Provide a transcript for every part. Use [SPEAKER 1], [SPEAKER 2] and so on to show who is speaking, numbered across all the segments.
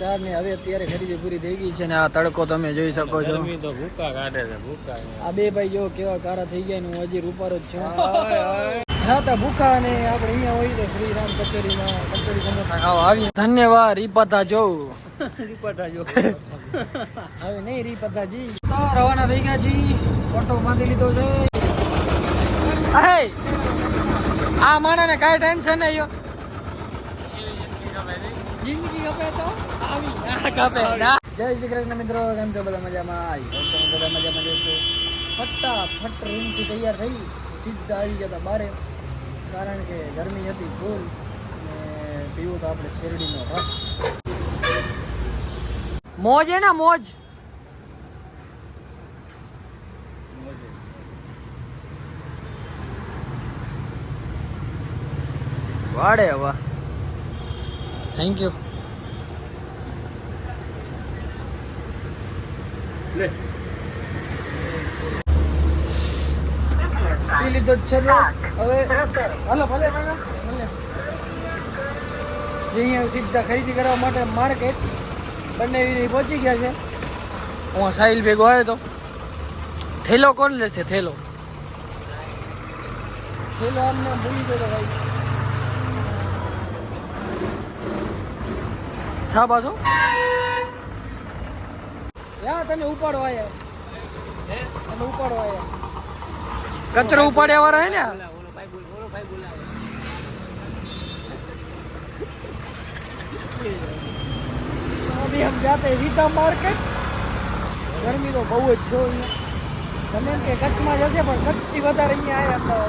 [SPEAKER 1] ચારની હવે અત્યારે ખરીદી પૂરી થઈ ગઈ છે ને આ તડકો તમે જોઈ શકો છો.
[SPEAKER 2] તો ભૂકા કાઢે છે ભૂકા
[SPEAKER 1] આ બે ભાઈ જો કેવા કારા થઈ ગયા હું હજી રૂપારો જ છું. હા તો ભૂખા અને આપણે અહીંયા હોય તો શ્રીરામ કચેરીમાં કચોરી સમોસા ખાવા આવી ધન્યવાદ રીપતા જો હવે નહીં રીપતાજી. તો રવાના થઈ ગયા જી ફોટો બાંધી લીધો છે. આ માણસને કાંઈ ટેન્શન નહીં જિંદગી ગપે તો આવી ના ગપે ના જય શ્રી કૃષ્ણ મિત્રો કેમ છો બધા મજામાં આવી બધા મજામાં જશો ફટાફટ રૂમથી તૈયાર થઈ સીધા આવી ગયા બારે કારણ કે ગરમી હતી ફૂલ ને પીવું તો આપણે શેરડીનો રસ મોજ હે ના મોજ વાડે વાહ થેન્ક યુ લીધો છે અહીંયા સીધા ખરીદી કરવા માટે માર્કેટ બંને વીરી પહોંચી ગયા છે. હું સાહિલ ભેગો આવ્યો તો. થેલો કોણ લેશે, થેલો? થેલો આમ ભૂલી ગયો ભાઈ શા પાછો યા તને ઉપાડવા આવ્યા તને ઉપાડવા આવ્યા કચરો ઉપાડ્યા વાળા હે ને આ?
[SPEAKER 2] ઓલો ભાઈ બોલ ઓલો ભાઈ બોલાવે
[SPEAKER 1] अभी हम जाते हैं रीता मार्केट ગરમી તો બહુ જ છે અહીંયા તમે એમ કે કચ્છમાં જશે પણ કચ્છથી વધારે અહીંયા આવ્યા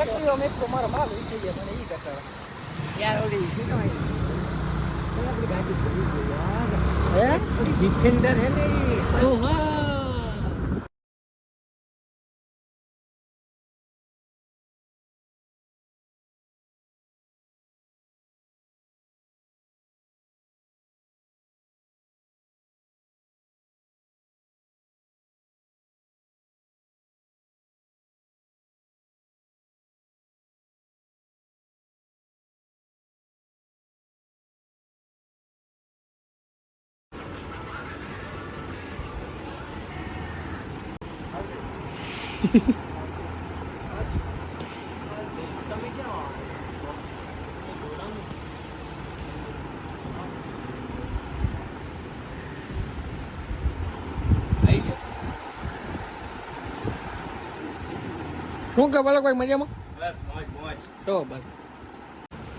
[SPEAKER 1] એક્ટિવા મેં તો મારા બાપ થઈ ગયા મને ઈ કટાળા
[SPEAKER 2] યાર ઓલી શું કહેવાય? ડિફેન્ડર હે? ને
[SPEAKER 1] તો હા. શું કે બોલો કોઈ મજામાં?
[SPEAKER 2] બસ મોજ મોજ.
[SPEAKER 1] તો બસ.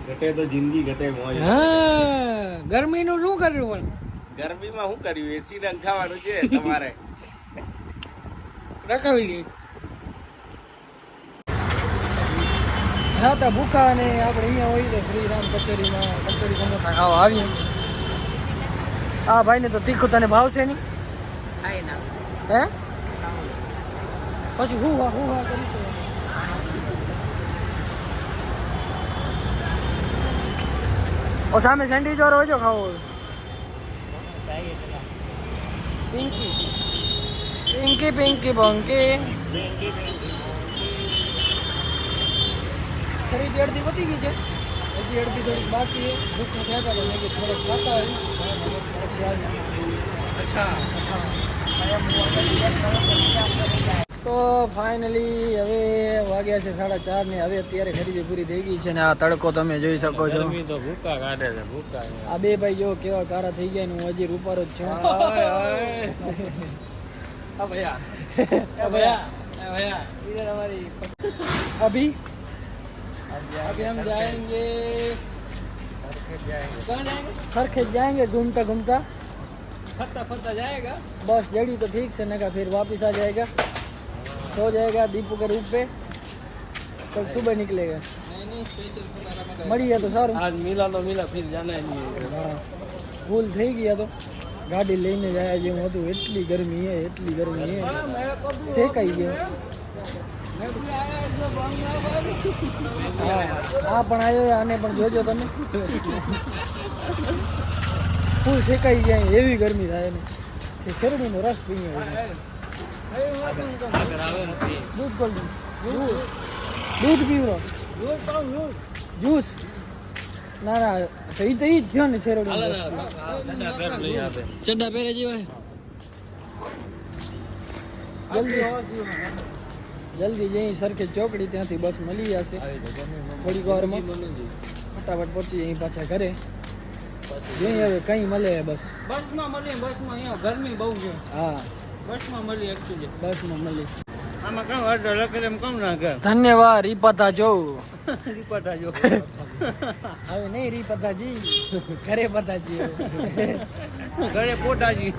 [SPEAKER 2] ઘટે તો જિંદગી ઘટે મોજ.
[SPEAKER 1] હા ગરમીનું શું કર્યું પણ?
[SPEAKER 2] ગરમીમાં શું કર્યું? એસી રંખાવાનું છે તમારે.
[SPEAKER 1] રખાવી ગઈ હા તો ભૂખા અને આપણે અહીંયા હોય તો શ્રીરામ કચેરીમાં, કચેરી સમોસા ખાવા આવીએ. આ ભાઈને તો તીખું તને ભાવશે નહીં? હે? પછી હું હા હું હા કરી ઓ, સામે સેન્ડવિચ વાળો હોય જો ખાવો. પિંકી. પિંકી પિંકી બંકી ખરીદી અડધી વધી ગઈ છે. હજી અડધી થોડીક બાકી છે. ભૂખ થયા હતા મેં થોડોક ખાતા
[SPEAKER 2] અચ્છા.
[SPEAKER 1] તો ફાઇનલી હવે વાગ્યા છે સાડા ચાર ને હવે અત્યારે ખરીદી પૂરી થઈ ગઈ છે ને આ તડકો તમે જોઈ શકો છો.
[SPEAKER 2] તો ભૂકા કાઢે છે ભૂકા
[SPEAKER 1] આ બે ભાઈ જો કેવા કારા થઈ ગયા ને હું હજી રૂપારો જ છું.
[SPEAKER 2] ભૈયા.
[SPEAKER 1] ભૈયા.
[SPEAKER 2] ભૈયા. ઇધર હમારી
[SPEAKER 1] अभी हम जाएँगे।
[SPEAKER 2] सर
[SPEAKER 1] खेत जाएँगे घूमता घूमता।
[SPEAKER 2] फरता फरता जाएगा?
[SPEAKER 1] बस जड़ी तो ठीक से नगा फिर वापस आ जाएगा। सो जाएगा दीपू के रूप पे। कल सुबह निकलेगा। मरी है तो सर।
[SPEAKER 2] आज मिला तो मिला फिर जाना है नहीं
[SPEAKER 1] ભૂલ થઈ ગયા તો ગાડી લઈને જાય तो इतनी गर्मी है इतनी गर्मी है। હે શેકાઈ गया। આ પણ આવ્યો આને પણ જોજો તમે. ફૂલ શેકાઈ જાય એવી ગરમી થાય ને કે શેરડીનો રસ
[SPEAKER 2] પીને
[SPEAKER 1] દૂધ કોલ્ડ દૂધ. પીવડો. જ્યુસ ના ના એ તો ઈ જ થયો ને શેરડી ચડ્ડા પહેરે જેવા. જલ્દી. જલ્દી જઈ સરખે ચોકડી ત્યાંથી બસ મળી જશે. થોડીક વારમાં ફટાફટ પહોંચી જઈ પાછા ઘરે. જઈ હવે કઈ મળે બસ.
[SPEAKER 2] બસમાં મળી બસમાં અહીંયા ગરમી બહુ છે.
[SPEAKER 1] હા.
[SPEAKER 2] બસમાં મળી એકચુઅલી
[SPEAKER 1] બસમાં મળી
[SPEAKER 2] આમાં કામ અડધો લખે એમ કામ ના કર
[SPEAKER 1] ધન્યવાદ રીપાતા જો.
[SPEAKER 2] રીપાતા જો.
[SPEAKER 1] હવે નહીં રીપાતાજી ઘરે પતાજી
[SPEAKER 2] ઘરે પોટાજી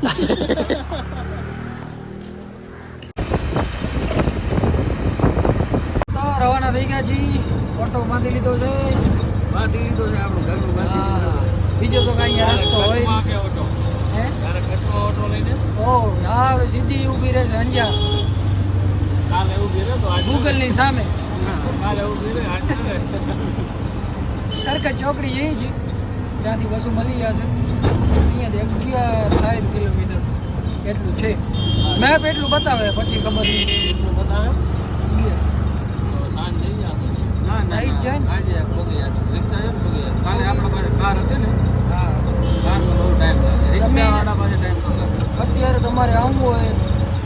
[SPEAKER 1] થઈ ગયા છીએ ઓટો બાંધી લીધો છે.
[SPEAKER 2] બાંધી લીધો છે આપણું ઘરનું બાંધી
[SPEAKER 1] બીજો તો કઈ રસ્તો હોય.
[SPEAKER 2] ઓટો.
[SPEAKER 1] હે?
[SPEAKER 2] ઓટો લઈને?
[SPEAKER 1] ઓ હા સીધી ઊભી રહેશે અંજા
[SPEAKER 2] કાલે ઊભી રહે તો આજ
[SPEAKER 1] ગૂગલની સામે.
[SPEAKER 2] કાલે ઊભી રહે.
[SPEAKER 1] સરખેજ ચોકડી જઈ છે. ત્યાંથી બસો મળી જશે અહીંયાથી અગિયાર સાઠ કિલોમીટર. એટલું છે. મેપ એટલું બતાવે પછી ખબર
[SPEAKER 2] બતાવે તો સાંજ થઈ જાય ના ના
[SPEAKER 1] થઈ જાય.
[SPEAKER 2] આજે જાય રિક્ષા છે જાય કાલે આપણા પાસે કાર હતી ને
[SPEAKER 1] હા.
[SPEAKER 2] કારમાં બહુ ટાઈમ લાગે. રિક્ષાવાળા પાસે ટાઈમ ન લાગે.
[SPEAKER 1] અત્યારે તમારે આવવું હોય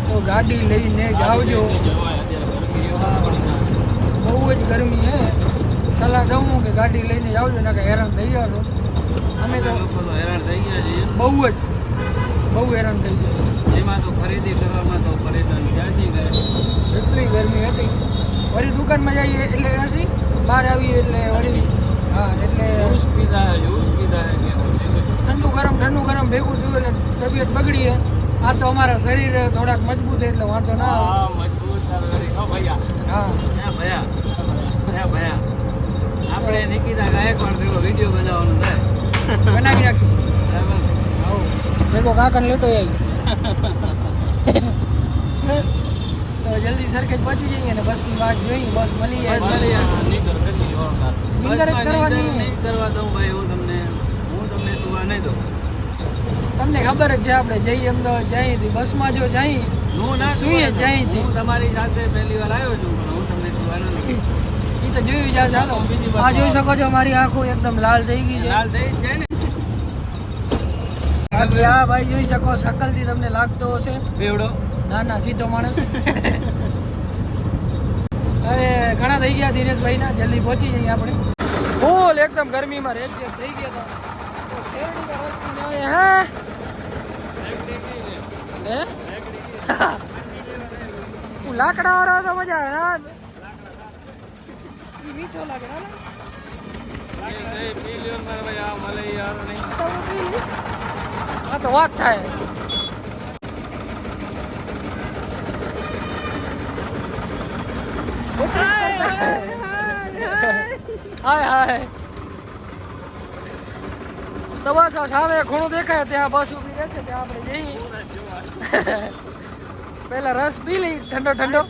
[SPEAKER 1] તો ગાડી લઈને જ આવજો.
[SPEAKER 2] જાય.
[SPEAKER 1] બહુ જ ગરમી છે. સલાહ દઉં કે ગાડી લઈને જ આવજો ના હેરાન થઈ ગયા અમે તો
[SPEAKER 2] અમે તો હેરાન થઈ ગયા છીએ.
[SPEAKER 1] બહુ જ બહુ હેરાન થઈ ગયા.
[SPEAKER 2] એમાં તો ખરીદી કરવામાં તો પરેશાની જાજી ગઈ.
[SPEAKER 1] એટલી વળી દુકાનમાં જઈએ એટલે હસી બહાર આવીએ એટલે વળી હા એટલે
[SPEAKER 2] જ્યુસ પીધા જ્યુસ પીધા.
[SPEAKER 1] ઠંડુ ગરમ ઠંડુ ગરમ ભેગું થયું એટલે તબિયત બગડી છે આ તો અમારા શરીર થોડાક મજબૂત એટલે વાંધો ના આવે.
[SPEAKER 2] હા મજબૂત ભૈયા.
[SPEAKER 1] હા.
[SPEAKER 2] ભૈયા. હે ભૈયા. આપણે નિકિતા ગાયકવાડ ભેગો વીડિયો બનાવવાનો થાય.
[SPEAKER 1] બનાવી નાખ્યું ભેગો કાકાને લેતો આવી તો જલ્દી સરખેજ પહોંચી જઈએ ને બસની વાત જોઈ બસ મળી
[SPEAKER 2] બસ
[SPEAKER 1] જાય
[SPEAKER 2] મળી જાય. નીકળ કરી.
[SPEAKER 1] નીકળ કરવાની.
[SPEAKER 2] નહીં કરવા દઉં ભાઈ હું તમને હું તમને સુવા નહીં દઉં.
[SPEAKER 1] તમને ખબર જ છે આપણે જઈએ અમદાવાદ જઈએ બસમાં જો જઈ
[SPEAKER 2] હું ના
[SPEAKER 1] સુઈએ
[SPEAKER 2] જઈ
[SPEAKER 1] જાય છે.
[SPEAKER 2] હું તમારી સાથે પહેલી વાર આવ્યો છું પણ હું તમને સુવા નથી.
[SPEAKER 1] એ તો જોયું જ ચાલો
[SPEAKER 2] બીજી
[SPEAKER 1] આ જોઈ શકો છો મારી આંખો એકદમ લાલ થઈ ગઈ છે.
[SPEAKER 2] લાલ થઈ જાય ને.
[SPEAKER 1] બાકી આ ભાઈ જોઈ શકો શકલથી તમને લાગતો હશે.
[SPEAKER 2] બેવડો.
[SPEAKER 1] ના ના સીધો માણસ. હવે ઘણા થઈ ગયા દિનેશભાઈ ના જલ્દી પહોંચી જઈએ આપણે. ફૂલ એકદમ ગરમીમાં રેત થઈ ગયા હતા. લાકડા વાળો તો મજા આવે મીઠો લાગે આ તો વાત થાય. હાય હાય. તમાશા સામે ખૂણું દેખાય ત્યાં બસ ઊભી રહે છે ત્યાં આપણે જઈએ. પહેલા રસ પી લઈ ઠંડો ઠંડો.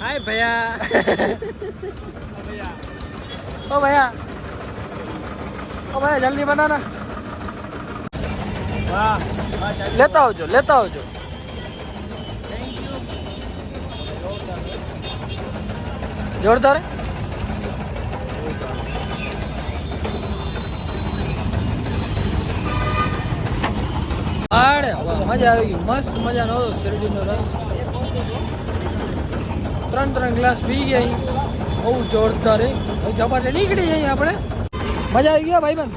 [SPEAKER 2] હાય ભયા.
[SPEAKER 1] ઓ ભૈયા. ઓ ભયા જલ્દી બનાના. લેતા આવજો લેતા આવજો. જોરદાર. આડે મજા આવી ગઈ. મસ્ત મજાનો હતો શેરડીનો રસ. ત્રણ ત્રણ ગ્લાસ પી ગયા. બહુ જોરદાર ઝપાટે નીકળી જઈએ આપણે. મજા આવી ગયા ભાઈબંધ?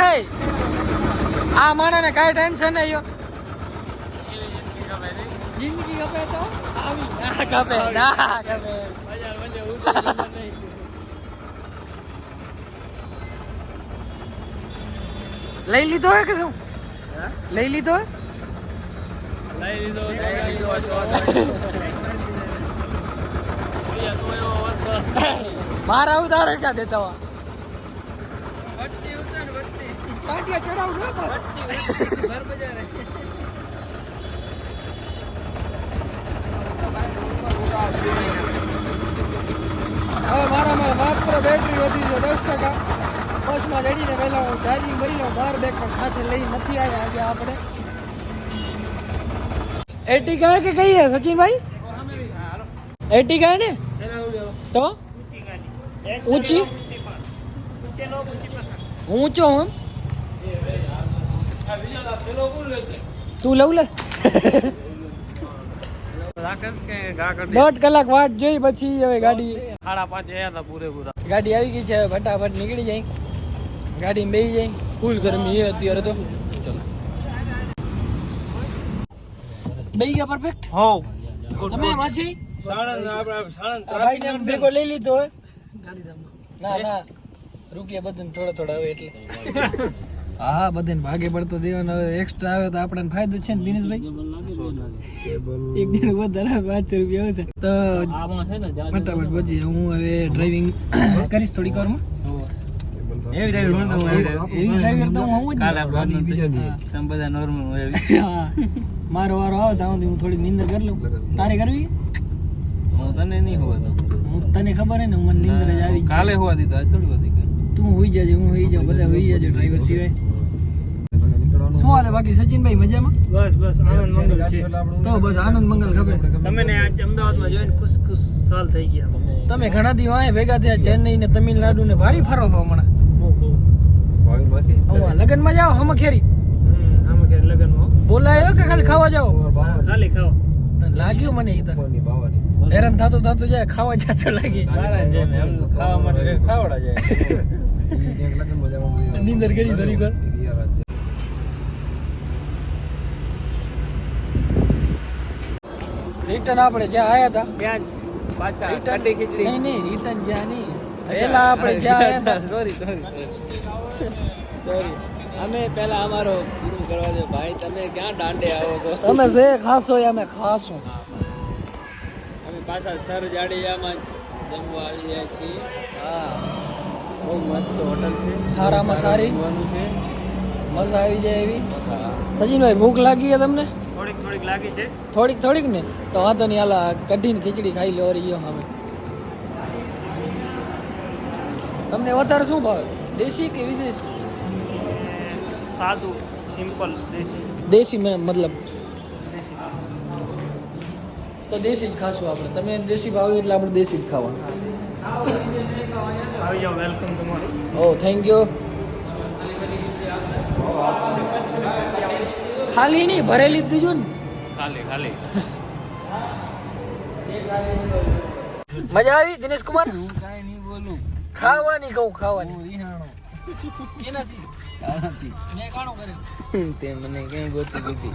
[SPEAKER 1] હે આ માણસને કાંઈ ટેન્શન નહીં. જિંદગી ગમે તો આવી ના ગમે લઈ લીધો હે કે શું લઈ લીધો હે બહાર આવું તારે ક્યાં દેતા હો કાંટિયા ચડાવું ને હવે મારામાં માત્ર બેટરી વધી છે દસ ટકા. બસમાં રેડીને પહેલાં હું ચાર્જિંગ કરી લઉં બાર બેગ પણ સાથે લઈ નથી આવ્યા આજે આપણે. એટી કહે કે કઈ હે સચિનભાઈ? એટી કહે ને? તો? ઊંચી? ઊંચો હું. તું લઉં લે. દોઢ કલાક વાટ જોઈ પછી હવે ગાડી
[SPEAKER 2] સાડા પાંચ આવ્યા હતા પૂરેપૂરા.
[SPEAKER 1] ગાડી આવી ગઈ છે હવે ફટાફટ નીકળી જાય. ગાડી બેસી જાય. ફૂલ ગરમી અત્યારે તો. ચલો બેસી ગયા પરફેક્ટ
[SPEAKER 2] હો.
[SPEAKER 1] તમે માછી
[SPEAKER 2] સાણંદ આપણે સાણંદ
[SPEAKER 1] આ ભેગો લઈ લીધો ના ના. રૂપિયા બધાને થોડા થોડા આવે એટલે. હા બધાને ભાગે પડતો દેવાનો. એક્સ્ટ્રા આવે તો આપણને ફાયદો છે ને દિનેશભાઈ? એક દિન વધારે પાંચસો રૂપિયા આવશે તો ફટાફટ પછી હું હવે ડ્રાઇવિંગ કરીશ થોડીક વારમાં. મારો વારો આવે ત્યાં હું થોડીક નિંદર કરી લઉં. તારે કરવી?
[SPEAKER 2] હું તને નહીં હોવા દઉં.
[SPEAKER 1] હું તને ખબર હે ને મને નિંદર જ આવી
[SPEAKER 2] કાલે હોવા દીધો. આજ થોડી
[SPEAKER 1] તું હોઈ જજે હું હોઈ જાઉં બધા હોઈ જજો ડ્રાઈવર સિવાય. શું હાલે બાકી સચિનભાઈ મજામાં?
[SPEAKER 3] બસ બસ આનંદ મંગલ છે.
[SPEAKER 1] તો બસ આનંદ મંગલ ખબર.
[SPEAKER 3] તમે ને આજ અમદાવાદમાં જોઈને ખુશ ખુશ સાલ થઈ ગયા.
[SPEAKER 1] તમે ઘણા દી આયા ભેગા થયા ચેન્નઈ ને તમિલનાડુ ને ભારી ફરો છો હમણાં. હું લગ્નમાં જાઓ હમ ખેરી
[SPEAKER 3] લગનમાં
[SPEAKER 1] બોલાયો કે ખાલી ખાવા જાઓ?
[SPEAKER 3] ખાલી ખાવા.
[SPEAKER 1] તને લાગ્યું મને ઈ તો હેરાન થતું થતું જાય ખાવા જાતો લાગી.
[SPEAKER 2] મારા જેમ એમ ખાવા માટે ખાવડા જાય.
[SPEAKER 1] નીંદર કરી ધરી કર રિટર્ન આપણે જ્યાં આયા હતા.
[SPEAKER 3] ત્યાં જ પાછા કઢી ખીચડી.
[SPEAKER 1] નહીં નહીં રિટર્ન જ્યાં નહીં. પહેલા આપણે જ્યાં આયા હતા.
[SPEAKER 2] સોરી સોરી સોરી અમે પહેલા અમારો પૂરું કરવા દે. ભાઈ તમે ક્યાં દાંડે આવો છો?
[SPEAKER 1] તમે જે ખાશો એ અમે ખાશું.
[SPEAKER 2] અમે પાછા સર જાડીયામાં જ જમવા આવી ગયા છીએ. હા. બહુ મસ્ત હોટલ છે.
[SPEAKER 1] સારામાં સારી.
[SPEAKER 2] છે.
[SPEAKER 1] મજા આવી જાય એવી. સજીનભાઈ ભૂખ લાગી છે તમને?
[SPEAKER 3] થોડીક થોડીક લાગી છે.
[SPEAKER 1] થોડીક થોડીક ને? તો વાંધો નહીં હાલા કઢીને ખીચડી ખાઈ લો રહી હવે. તમને વધારે શું ભાવે? દેશી કે વિદેશી?
[SPEAKER 3] સાદું સિમ્પલ દેશી.
[SPEAKER 1] દેશી મેં મતલબ? તો દેશી જ ખાશું આપણે. તમે દેશી ભાવે એટલે આપણે દેશી જ ખાવાનું.
[SPEAKER 3] આવી જાઓ વેલકમ તમારું.
[SPEAKER 1] ઓ થેન્ક યુ ખાલી નહીં ભરેલી જ દીજો ને.
[SPEAKER 2] ખાલી ખાલી.
[SPEAKER 1] મજા આવી દિનેશ કુમાર
[SPEAKER 2] હું કઈ નહીં બોલું.
[SPEAKER 1] ખાવાની કહું ખાવાની.
[SPEAKER 2] રિહાણો.
[SPEAKER 1] એનાથી
[SPEAKER 2] કાણાથી
[SPEAKER 1] મેં કાણું કરે
[SPEAKER 2] તે મને ક્યાંય ગોતી દીધી.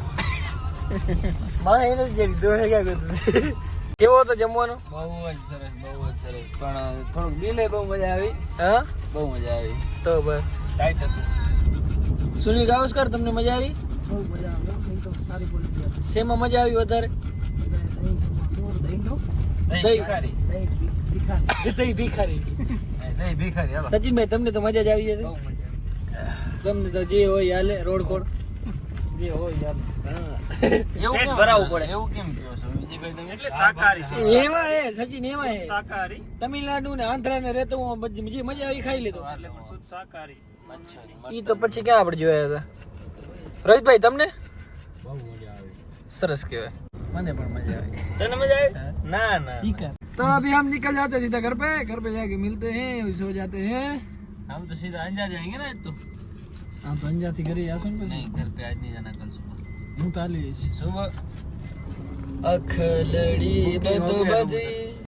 [SPEAKER 1] માં એને જ જડી દોહે ક્યાં ગયું કેવો હતો જમવાનો?
[SPEAKER 2] બહુ જ સરસ બહુ જ સરસ. પણ થોડુંક બિલે બહુ મજા આવી.
[SPEAKER 1] હા?
[SPEAKER 2] બહુ મજા આવી.
[SPEAKER 1] તો બસ.
[SPEAKER 2] ટાઈટ હતું.
[SPEAKER 1] સુનિલ ગાવસ્કર તમને મજા આવી? શેમાં મજા આવી. વધારે
[SPEAKER 2] સારી
[SPEAKER 1] બોલી
[SPEAKER 2] ભિખારી મજા આવી વધારે?
[SPEAKER 1] સચિનભાઈ તમને તો મજા જ આવી જશે તમને તો જે હોય હાલે રોડ કોડ
[SPEAKER 3] જે હોય યાર
[SPEAKER 2] એવું
[SPEAKER 3] ભરાવવું પડે.
[SPEAKER 2] એવું કેમ કહો છો વિજયભાઈ તમે
[SPEAKER 3] એટલે શાકાહારી છે
[SPEAKER 1] એમાં હે સચિન એમાં હે
[SPEAKER 3] શાકાહારી
[SPEAKER 1] તમિલનાડુ ને આંધ્રા ને રહેતો હું બધી જે મજા આવી ખાઈ લીધો
[SPEAKER 3] એટલે પણ શુદ્ધ શાકાહારી
[SPEAKER 2] અચ્છા
[SPEAKER 1] ઈ તો પછી ક્યાં આપણે જોયા હતા રોહિતભાઈ તમને
[SPEAKER 2] બહુ મજા આવી
[SPEAKER 1] સરસ કહેવાય મને પણ મજા આવી
[SPEAKER 2] તને મજા આવી ના ના
[SPEAKER 1] है तो अभी हम निकल जाते हैं सीधा घर पे घर पे जाके मिलते हैं सो जाते हैं
[SPEAKER 2] हम तो सीधा अंजार जाएंगे ना आज तो
[SPEAKER 1] हाँ तो अंजा थी घरे आसो ने
[SPEAKER 2] नहीं घर पे आज नहीं जाना कल सुबह
[SPEAKER 1] હું તાલીશ
[SPEAKER 2] सुबह
[SPEAKER 1] અખલડી બધું બધી.